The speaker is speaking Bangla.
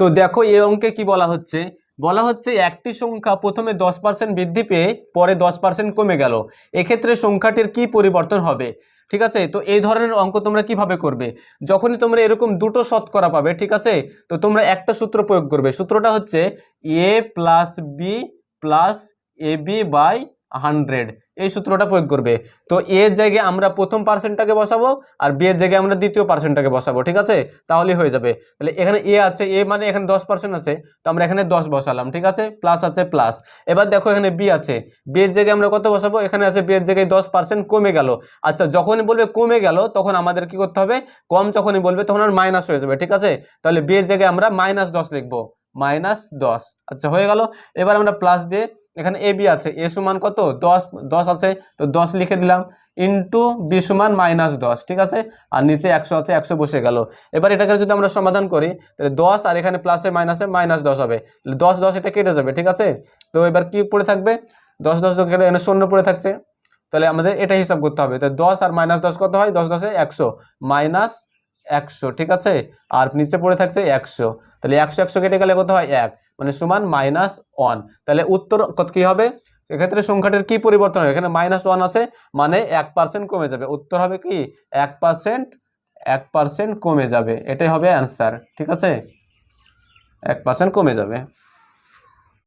তো দেখো এই অঙ্কে কি বলা হচ্ছে? বলা হচ্ছে একটি সংখ্যা প্রথমে দশ পার্সেন্ট বৃদ্ধি পেয়ে পরে দশ পার্সেন্ট কমে গেল। এক্ষেত্রে সংখ্যাটির কি পরিবর্তন হবে? ঠিক আছে? তো এই ধরনের অঙ্ক তোমরা কীভাবে করবে? যখনই তোমরা এরকম দুটো শতকরা পাবে, ঠিক আছে? তো তোমরা একটা সূত্র প্রয়োগ করবে। সূত্রটা হচ্ছে A plus B plus A B by hundred. এই সূত্রটা প্রয়োগ করবে। তো এর জায়গায় আমরা প্রথম পার্সেন্টটাকে বসাবো আর বি এর জায়গায় আমরা দ্বিতীয় পার্সেন্টটাকে বসাবো, ঠিক আছে? তাহলে হয়ে যাবে। তাহলে এখানে এ আছে, এ মানে এখানে দশ পার্সেন্ট আছে, তো আমরা এখানে দশ বসালাম, ঠিক আছে? প্লাস আছে প্লাস। এবার দেখো এখানে বি আছে। বি এর জায়গায় আমরা কত বসাবো? এখানে আছে বি এর জায়গায় দশ পার্সেন্ট কমে গেল। আচ্ছা যখনই বলবে কমে গেল, তখন আমাদের কি করতে হবে? কম যখনই বলবে, তখন আর মাইনাস হয়ে যাবে, ঠিক আছে? তাহলে বি এর জায়গায় আমরা মাইনাস দশ লিখব। মাইনাস দশ। আচ্ছা হয়ে গেল। এবার আমরা প্লাস দিয়ে এখানে এ বি আছে। এ সমান কত? দশ দশ আছে। তো দশ লিখে দিলাম। ইন্টু বি সমান মাইনাস দশ, ঠিক আছে? আর নিচে একশো আছে, একশো বসে গেল। এবার এটাকে যদি আমরা সমাধান করি, তাহলে দশ আর এখানে প্লাসে মাইনাসে মাইনাস দশ হবে। তাহলে দশ দশ এটা কেটে যাবে, ঠিক আছে? তো এবার কি পড়ে থাকবে? দশ দশ কেটে এখানে শূন্য পড়ে থাকছে। তাহলে আমাদের এটা হিসাব করতে হবে। তাহলে দশ আর মাইনাস দশ কত হয়? দশ, দশে একশো। মাইনাস একশো, ঠিক আছে? আর নিচে পড়ে থাকছে একশো। তাহলে একশো একশো কেটে গেলে কত হয়? এক। মানে সমান মাইনাস ওয়ান তাহলে উত্তর কত কী হবে? এক্ষেত্রে সংখ্যাটির কি পরিবর্তন হবে? এখানে মাইনাস ওয়ান আছে মানে এক পার্সেন্ট কমে যাবে। উত্তর হবে কি? এক পার্সেন্ট এক পার্সেন্ট কমে যাবে। এটাই হবে অ্যান্সার ঠিক আছে? এক পার্সেন্ট কমে যাবে।